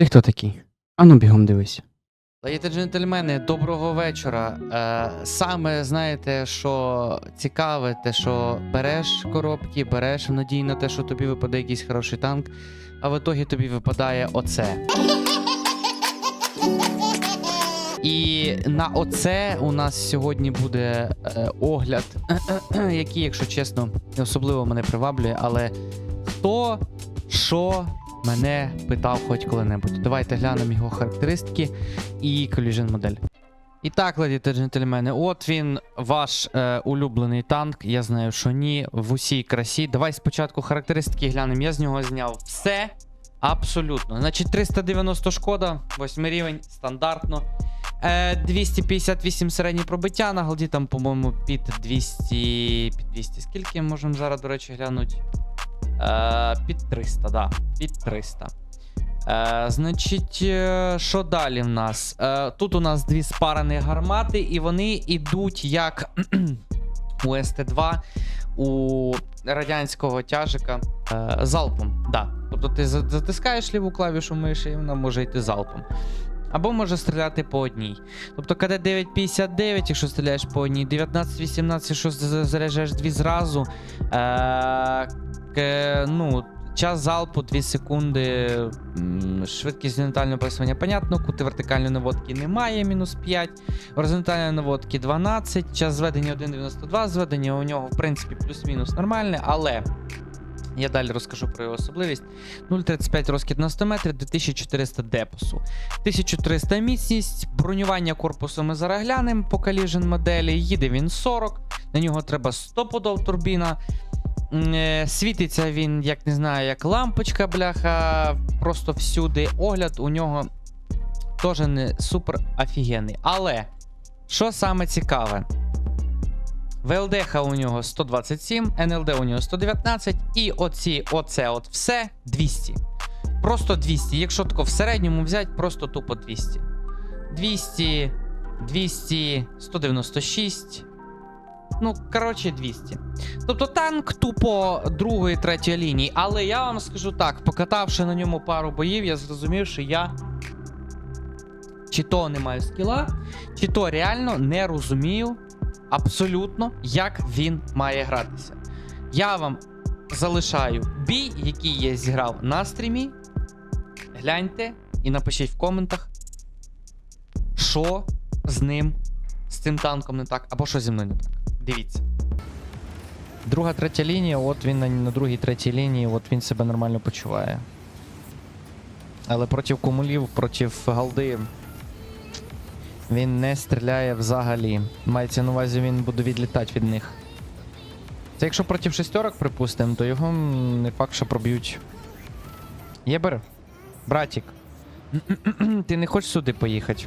Ти хто такий? Ану бігом дивись. Леїти джентльмени, доброго вечора. Е, саме знаєте, що цікаве, те, що береш коробки, береш в надії на те, що тобі випаде якийсь хороший танк, а в ітогі тобі випадає оце. І на оце у нас сьогодні буде е, огляд, який, якщо чесно, не особливо мене приваблює, але хто що мене питав хоч коли-небудь. Давайте глянемо його характеристики і collision модель. І так, леді та джентльмени, от він, ваш е, улюблений танк. Я знаю, що ні, в усій красі. Давай спочатку характеристики глянемо. Я з нього зняв все. Абсолютно. Значить, 390 шкода, 8 рівень, стандартно. Е, 258 середнє пробиття, на голді там, по-моєму, під 200. Під 200. Скільки можемо зараз, до речі, глянути? Е, під 300, да. Під 300. Е, значить, е, що далі в нас? Е, тут у нас дві спарані гармати, і вони йдуть як у СТ-2 у радянського тяжика е, залпом. Да. Тобто ти затискаєш ліву клавішу миші, і вона може йти залпом. Або може стріляти по одній. Тобто КД 959, якщо стріляєш по одній, 19-18, якщо заряджаєш дві зразу. Е, к, ну, час залпу 2 секунди. Швидкість горизонтального пресування, понятно. Кути вертикальної наводки немає, мінус 5. Горизонтальної наводки 12. Час зведення 1.92. Зведення у нього, в принципі, плюс-мінус нормальне, але. Я далі розкажу про його особливість. 0,35 розкид на 100 метрів, 2400 депосу. 1300 міцність, бронювання корпусу ми зараз глянемо по collision моделі. Їде він 40, на нього треба 100 подов турбіна. Е, Світиться він, як не знаю, як лампочка, бляха, просто всюди. Огляд у нього теж не супер офігенний. Але що саме цікаве? ВЛДХ у нього 127, НЛД у нього 119, і оці, оце от все 200. Просто 200. Якщо тако в середньому взяти, просто тупо 200. 200, 200, 196. Ну, коротше, 200. Тобто танк тупо другої, третьої лінії. Але я вам скажу так: покатавши на ньому пару боїв, я зрозумів, що я чи то не маю скіла, чи то реально не розумію абсолютно, як він має гратися. Я вам залишаю бій, який я зіграв на стрімі. Гляньте і напишіть в коментах, що з ним, з цим танком не так, або що зі мною не так. Дивіться. Друга, третя лінія, от він на, на другій, третій лінії, от він себе нормально почуває. Але проти кумулів, проти галди. Він не стріляє взагалі. Мається на увазі, він буде відлітати від них. Це якщо проти шестерок, припустимо, то його не факт, що проб'ють. Єбер, братік, ти не хочеш сюди поїхати?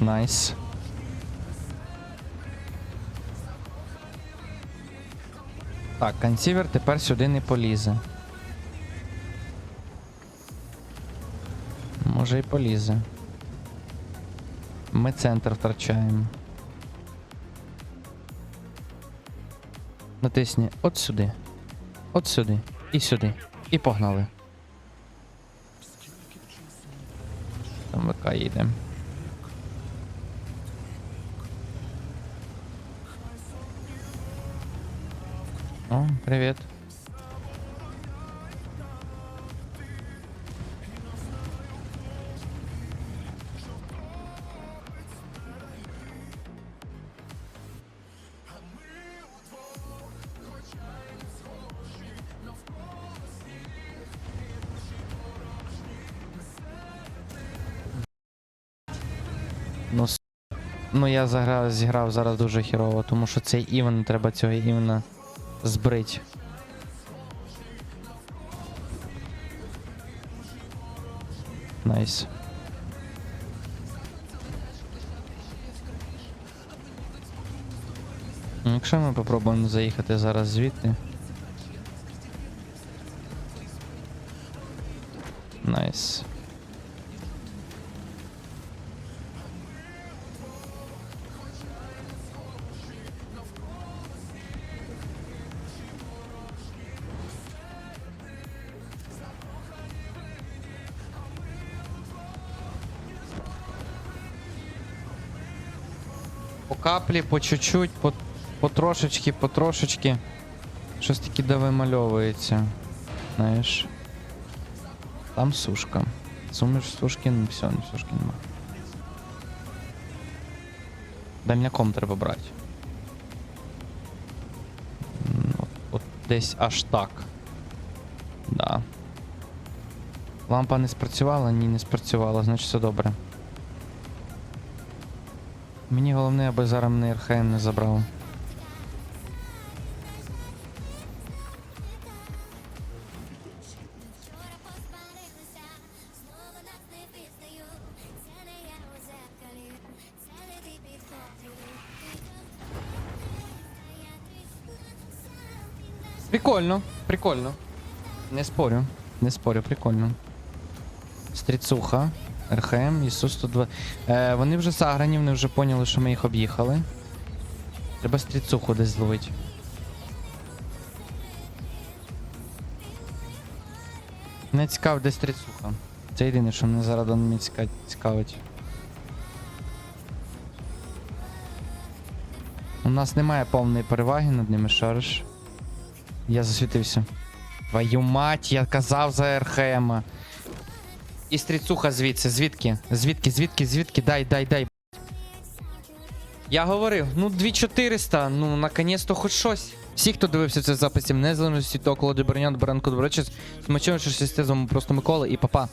Найс. Так, консівер тепер сюди не полізе. Може і полізе. Ми центр втрачаємо. Натисні от сюди. От сюди. І сюди. І погнали. Там ВК їде. Привіт. Ну, Ну, я заграв, зіграв зараз дуже хірово, тому що цей івен, треба цього івена збрить. Найс. Якщо ми попробуємо заїхати зараз звідти. Найс. По каплі, по чуть-чуть, по, по трошечки, по трошечки. Щось таке де вимальовується. Знаєш. Там сушка. Суміш сушки, ну все, ну сушки нема. Дальняком треба брати. От, от десь аж так. Да. Лампа не спрацювала? Ні, не спрацювала, значить все добре. Мені головне, аби зараз мене РХМ не забрав. Прикольно, прикольно. Не спорю, не спорю, прикольно. Стріцуха, РХМ, Ісус 102. Е, вони вже заграні, вони вже поняли, що ми їх об'їхали. Треба стріцуху десь зловити. Не цікаво, де стріцуха. Це єдине, що мене зараз ціка- цікавить. У нас немає повної переваги над ними, шариш. Я засвітився. Твою мать, я казав за РХМа. І стріцуха звідси, звідки? Звідки, звідки, звідки? Дай, дай, дай. Я говорив, ну 2400, ну наконець-то хоч щось. Всі, хто дивився цей запис, незалежності то коло Дебернян, Баранко, з смачено, що з просто Микола і папа.